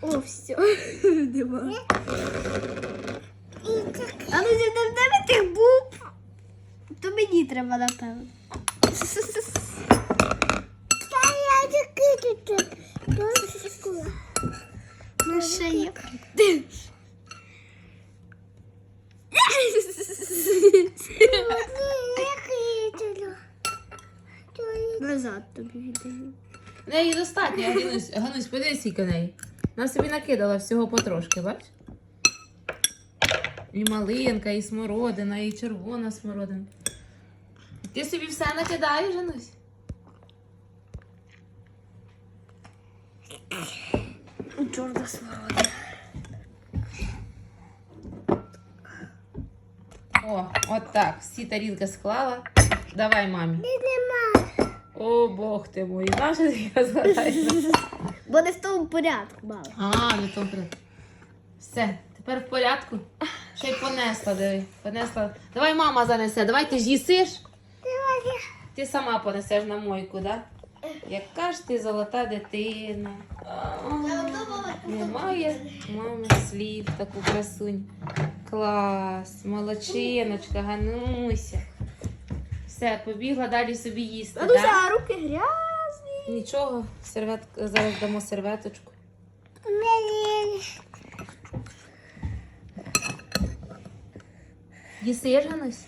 О, все. Нема. А ну зі в тебе тих буб. То мені треба, напевно. На шиї. Назад тобі віддаю. Неї достатньо, Ганусь, Ганусь, подивись, скільки неї. Вона собі накидала всього потрошки, бач? І малинка, і смородина, і червона смородина. Ти собі все накидаєш, Ганусь? Чорна смородина. О, от так. Всі тарілки склала. Давай мамі. О, Бог ти мой. Наша я згадаю. Бо не в тому порядку, мало. А, не то при- Все, тепер в порядку. Ще й понесла, диви. Понесла. Давай мама занесе. Давай ти ж їсиш. Ти сама понесеш на мойку, да? Яка ж ти золота дитина. Немає мами слів таку красунь. Клас, молодчиночка, Гануся. Все, побігла далі собі їсти. А ну да? руки грязні. Нічого, сервет... зараз дамо серветочку. Їсиш, Ганусь?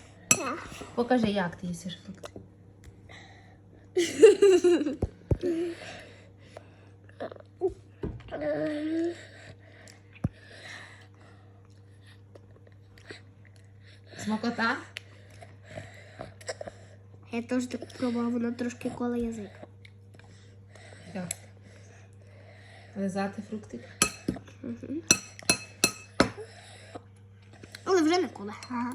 Покажи, як ти їсиш фрукти. Смакота? Я теж так пробував, воно трошки коле язик. Як? Лизати фруктик? Але вже не коле. Ага.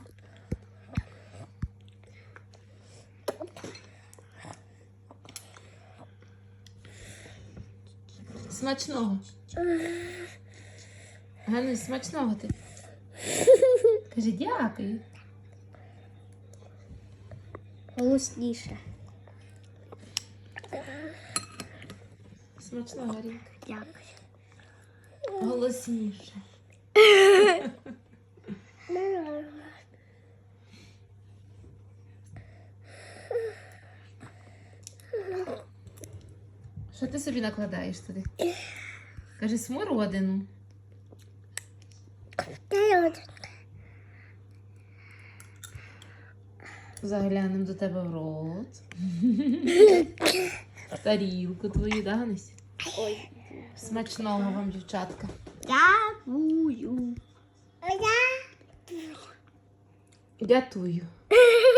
Смачного. Ганусь, смачного ти. Кажи дякую. Голосніше. Смачного Рінка. Дякую. Голосніше. Що ти собі накладаєш туди? Кажи смородину. Заглянемо до тебе в рот. Тарілку твою, да, Ганусь? Ой. Смачного вам, дівчатка. Дякую. Дятую.